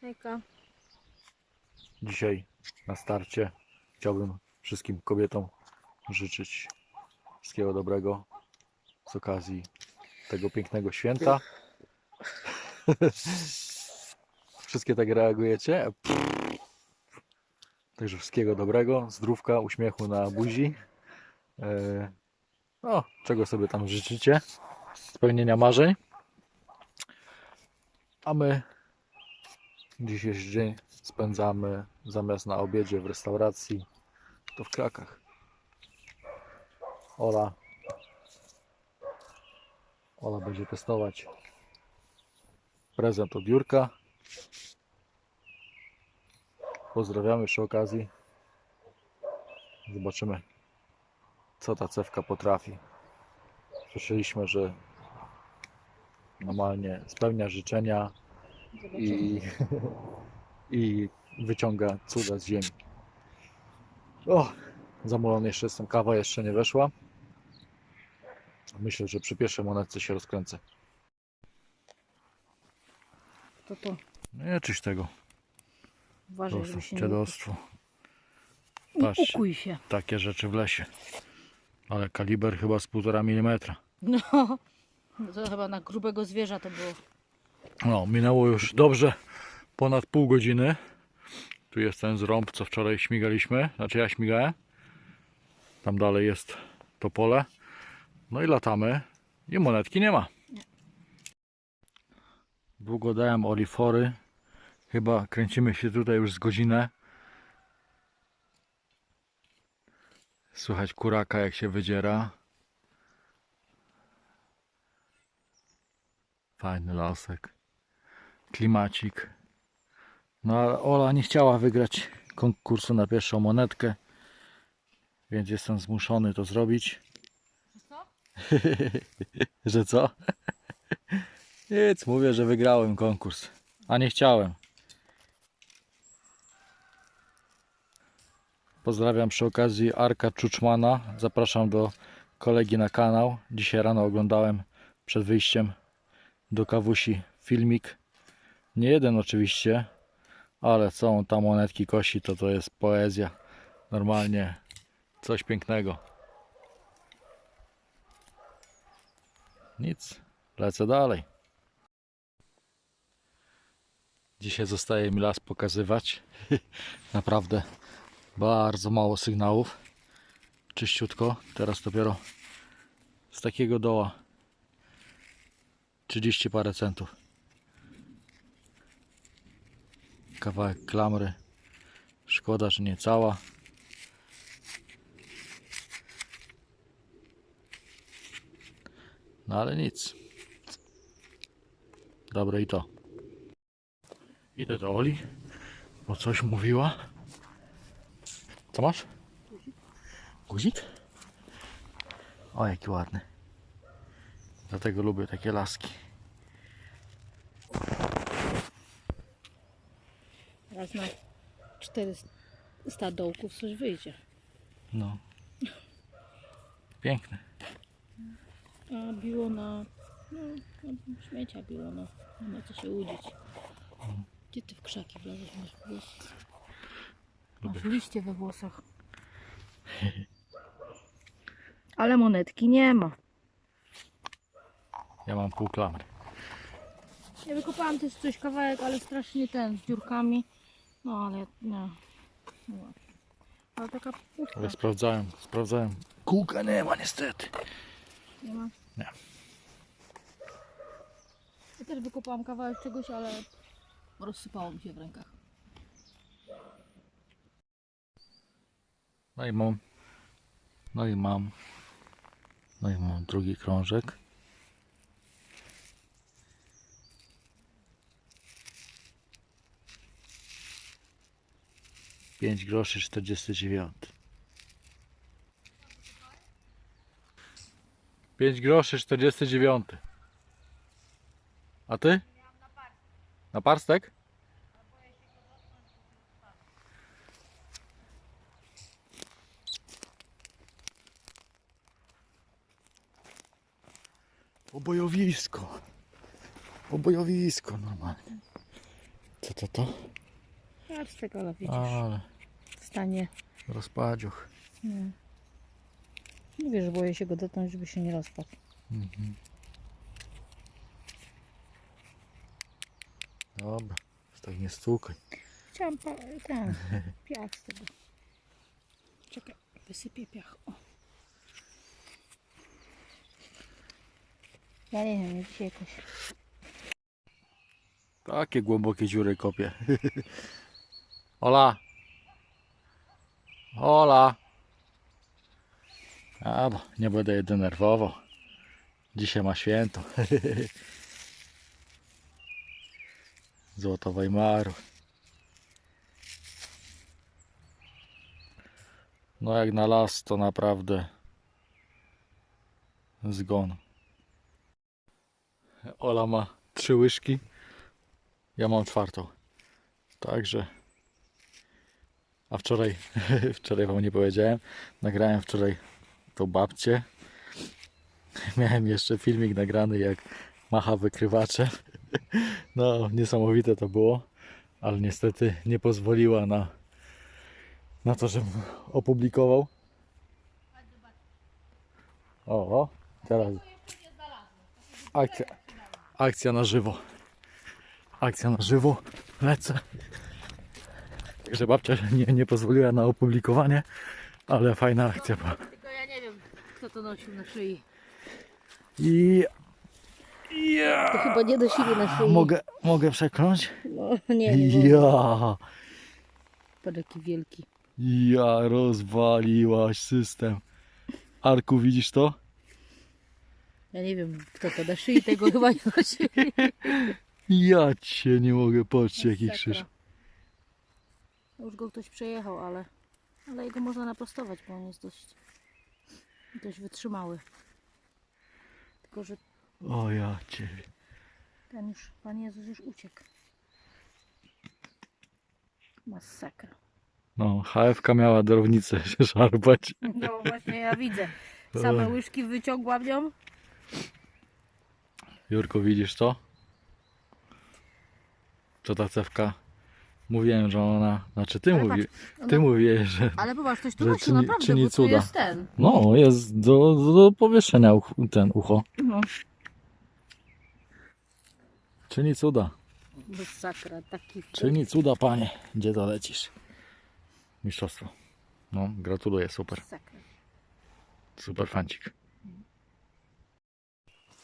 Hejka. Dzisiaj na starcie chciałbym wszystkim kobietom życzyć wszystkiego dobrego z okazji tego pięknego święta. Wszystkie tak reagujecie? Także wszystkiego dobrego, zdrówka, uśmiechu na buzi. E, No, czego sobie tam życzycie? Spełnienia marzeń. A my dzień spędzamy zamiast na obiedzie w restauracji, to w krakach. Ola. Ola będzie testować prezent od Jurka. Pozdrawiamy przy okazji. Zobaczymy, co ta cewka potrafi. Słyszeliśmy, że normalnie spełnia życzenia i, i wyciąga cuda z ziemi. O, zamulony jeszcze jestem, kawa jeszcze nie weszła. Myślę, że przy pierwszej monetce się rozkręcę. To to. Nie czyś tego. Uważaj, żeby się Dziadostwo. Patrzcie. Ukuj się. Takie rzeczy w lesie. Ale kaliber chyba z 1,5 mm. No. To chyba na grubego zwierza to było. No, minęło już dobrze ponad pół godziny. Tu jest ten zrąb, co wczoraj śmigaliśmy. Znaczy ja śmigałem. Tam dalej jest to pole. No i latamy. I monetki nie ma. Długo dałem olifory. Chyba kręcimy się tutaj już z godzinę. Słychać kuraka jak się wydziera. Fajny lasek. Klimacik. No ale Ola nie chciała wygrać konkursu na pierwszą monetkę. Więc jestem zmuszony to zrobić. Że co? Nic, mówię, że wygrałem konkurs. A nie chciałem. Pozdrawiam przy okazji Arka Czuczmana. Zapraszam do kolegi na kanał. Dzisiaj rano oglądałem przed wyjściem do kawusi filmik. Nie jeden oczywiście, ale co on tam monetki kosi, to to jest poezja. Normalnie coś pięknego. Nic, lecę dalej. Dzisiaj zostaje mi las pokazywać. Naprawdę bardzo mało sygnałów. Czyściutko. Teraz dopiero z takiego doła 30 parę centów. Kawałek klamry. Szkoda, że nie cała. No ale nic. Dobre i to. Idę do Oli, bo coś mówiła. Co masz? Guzik? O, jaki ładny. Dlatego lubię takie laski. Raz na 400 dołków coś wyjdzie. No. Piękny. A biło na... No, no śmiecia biło, no. Nie ma co się łudzić. Gdzie ty w krzaki wlazłeś? Masz włos... Masz liście we włosach. Ale monetki nie ma. Ja mam pół klamry. Ja wykopałam też coś kawałek, ale strasznie ten, z dziurkami. No ale nie. No właśnie. Ale taka pustka. Ale sprawdzałem, sprawdzałem. Kółka nie ma niestety. Nie ma? Nie. Ja też wykopałam kawałek czegoś, ale rozsypało mi się w rękach. No i mam. No i mam. No i mam drugi krążek. Pięć groszy czterdziesty dziewiąty. Pięć groszy czterdziesty dziewiąty. A ty? Na parstek? Obojowisko. Obojowisko normalnie. Co to to? Parstek, ale widzisz, Ale w stanie. rozpadziuch. Nie. Mówię, że boję się go dotknąć, żeby się nie rozpadł. Mhm. Dobra, tak nie stukaj. Chciałam pa- ten piach z tego. Czekaj, wysypię piach. O. Ja nie wiem, dzisiaj jakoś. Takie głębokie dziury kopię. Ola! Ola! A, nie będę jej denerwował. Dzisiaj ma święto. Złota Weimaru. No jak na las to naprawdę zgon. Ola ma trzy łyżki. Ja mam czwartą. Także. A wczoraj, wczoraj wam nie powiedziałem, nagrałem wczoraj tą babcię. Miałem jeszcze filmik nagrany jak macha wykrywaczem. No, niesamowite to było, ale niestety nie pozwoliła na, na to, żebym opublikował. O, o, teraz akcja, akcja na żywo akcja na żywo, lecę. Także babcia nie, nie pozwoliła na opublikowanie, ale fajna akcja była. Tylko ja nie wiem, kto to nosił na szyi. I ja, To chyba nie nosili na szyi. mogę, mogę przekląć? No, nie, nie. Ja. Patrz jaki wielki. ja rozwaliłaś system. Arku, widzisz to? Ja nie wiem, kto to na szyi tego chyba nie nosili. Ja cię nie mogę, patrzcie jaki krzyż. Już go ktoś przejechał, ale, ale jego można naprostować, bo on jest dość, dość wytrzymały. Tylko, że O ja ciebie. ten już, Pan Jezus już uciekł. Masakra. No, HFK miała drownicę się szarpać. No właśnie, ja widzę. Same łyżki wyciągłam nią. Jurko, widzisz to? To ta cewka. Mówiłem, że ona. Znaczy ty Ale mówi, patrz, ty ona- mówiłeś, że. Ale popatrz, ktoś tu Że czyni- naprawdę, czyni bo tu cuda. jest ten. No, jest do, do powieszenia uch, ten ucho. No. Czyni cuda. Masakra, taki Czyni cuda, panie. Gdzie to lecisz? Mistrzostwo. No, gratuluję, super. masakra. Super fancik.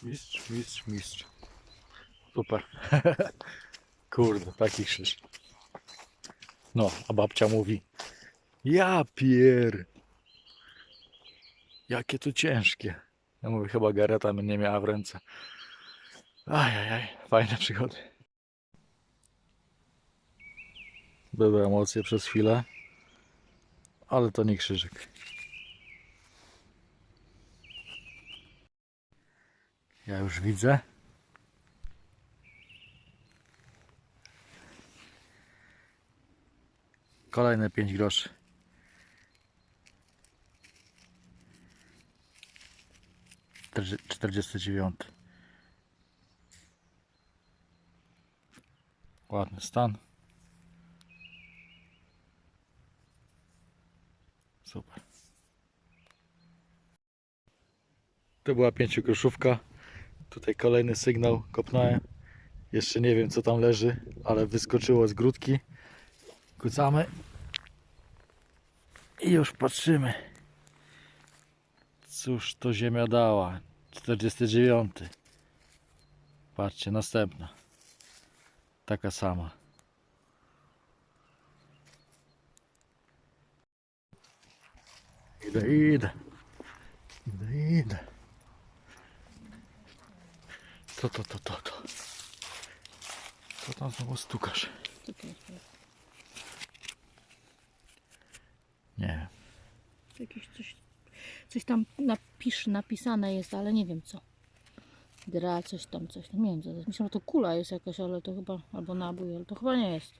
Mistrz, mistrz, mistrz. Super. Kurde, taki krzyż. No, a babcia mówi. Ja pier. Jakie to ciężkie. Ja mówię, chyba Gareta mnie nie miała w ręce. Ajajaj, fajne przygody. Były emocje przez chwilę, ale to nie krzyżyk. Ja już widzę. Kolejne 5 groszy. Czterdzie- 49. Ładny stan. Super. To była pięciogroszówka. Tutaj kolejny sygnał kopnąłem. Jeszcze nie wiem co tam leży, ale wyskoczyło z grudki. Kucamy. I już patrzymy. Cóż to ziemia dała? 49. Patrzcie, następna. Taka sama. Idę, idę. Idę, idę. To, to, to, to, to. Co tam znowu stukasz? Co to jest? Nie wiem. Jakieś coś, coś tam napisz, napisane jest, ale nie wiem co. Gra, coś tam, coś tam. Nie wiem co to jest. Myślę, że to kula jest jakaś, ale to chyba, albo nabój, ale to chyba nie jest.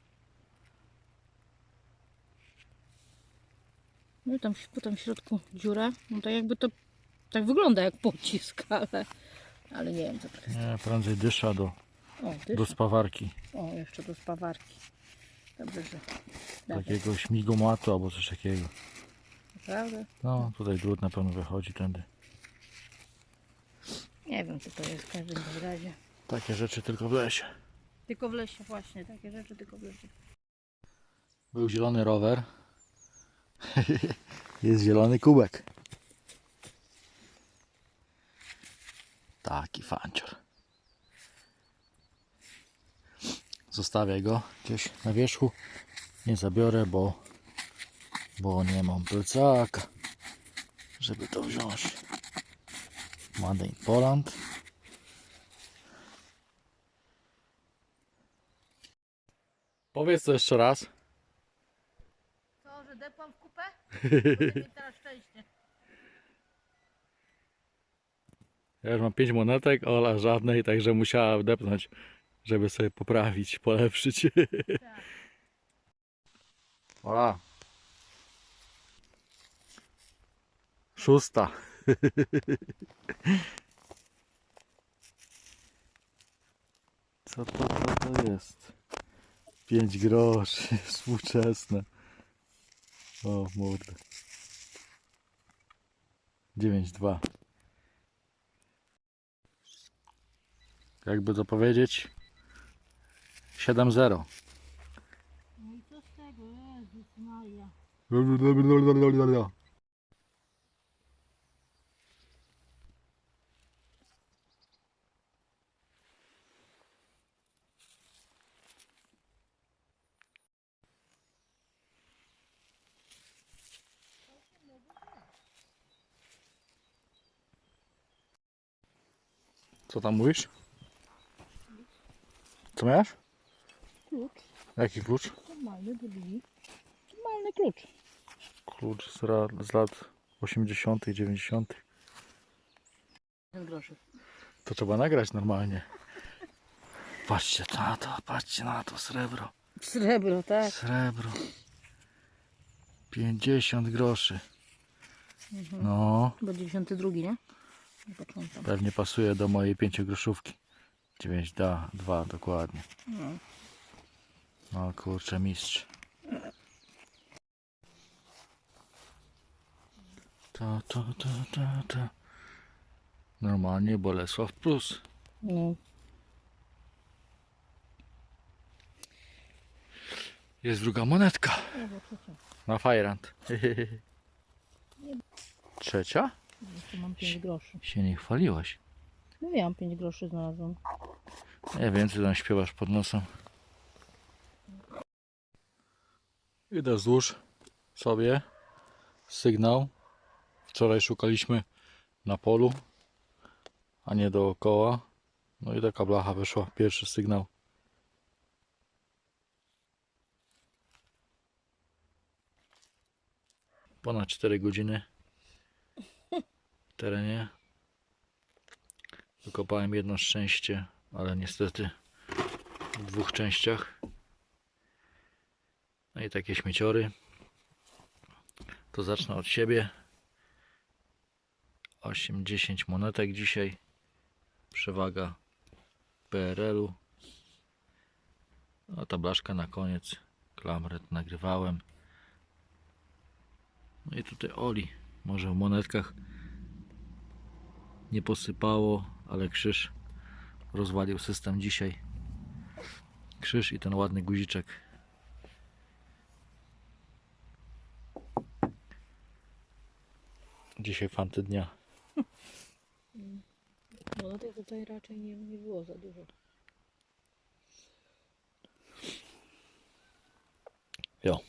No i tam, tam w środku dziura. No tak jakby to, tak wygląda jak pocisk, ale, ale nie wiem co to jest. Nie, prędzej dysza do O, ty? do spawarki. O, jeszcze do spawarki. Dobrze, że. Dobrze. Takiego śmigomatu albo coś takiego. Naprawdę? No, tutaj drut na pewno wychodzi tędy. Nie wiem, co to jest w każdym razie. Takie rzeczy tylko w lesie. Tylko w lesie, właśnie. Takie rzeczy tylko w lesie. Był zielony rower. Jest zielony kubek. Taki fancior. Zostawię go gdzieś na wierzchu. Nie zabiorę, bo, bo nie mam plecaka, żeby to wziąć. Made in Poland. Powiedz to jeszcze raz. Co, że depłam w kupę? Będę teraz szczęście. Ja już mam 5 monetek, Ola żadnej, także musiała wdepnąć, żeby sobie poprawić, polepszyć. Tak. Ola. Szósta. Co to, co to jest? 5 groszy, współczesne. O, mordę. 9,2. Jakby to powiedzieć? 7-0. No i co z tego? Jezus Maria. Co tam mówisz? Co miałeś? Klucz. Jaki klucz? Normalny do drzwi. Normalny klucz. Klucz z, ra- z lat 80., 90. 10 groszy. To trzeba nagrać normalnie. Patrzcie na to, patrzcie na to, srebro. Srebro, tak. Srebro. 50 groszy. No, Bo 92, nie? Pamiętam. pewnie pasuje do mojej 5 groszówki. 9 da, 2 dokładnie. No. No kurczę, mistrz. Ta, ta, ta, ta, ta. Normalnie Bolesław Plus. no. Jest druga monetka. Na Fajrant. Trzecia? Jeszcze mam 5 groszy. Się nie chwaliłaś. Mówiłam, 5 groszy znalazłam. Nie wiem, co tam śpiewasz pod nosem. Idę wzdłuż sobie sygnał. Wczoraj szukaliśmy na polu, a nie dookoła. No i taka blacha wyszła, pierwszy sygnał. Ponad 4 godziny terenie. Wykopałem jedno szczęście, ale niestety w dwóch częściach. No i takie śmieciory. To zacznę od siebie. 8-10 monetek dzisiaj. Przewaga PRL-u. A ta blaszka na koniec. Klamret nagrywałem. No i tutaj Oli. Może w monetkach nie posypało, ale krzyż rozwalił system dzisiaj. Krzyż i ten ładny guziczek. Dzisiaj fanty dnia. No no to tutaj raczej nie, nie było za dużo. Jo.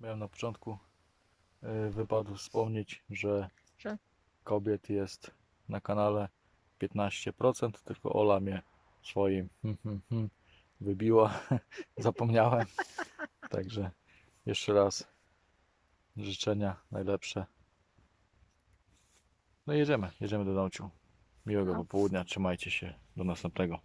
Miałem na początku y, wypadu wspomnieć, że Że? kobiet jest na kanale 15%, tylko Ola mnie swoim hmm, hmm, hmm wybiła. Zapomniałem. Także jeszcze raz życzenia najlepsze. No i jedziemy, jedziemy do Nauciu. Miłego No. popołudnia, trzymajcie się, do następnego.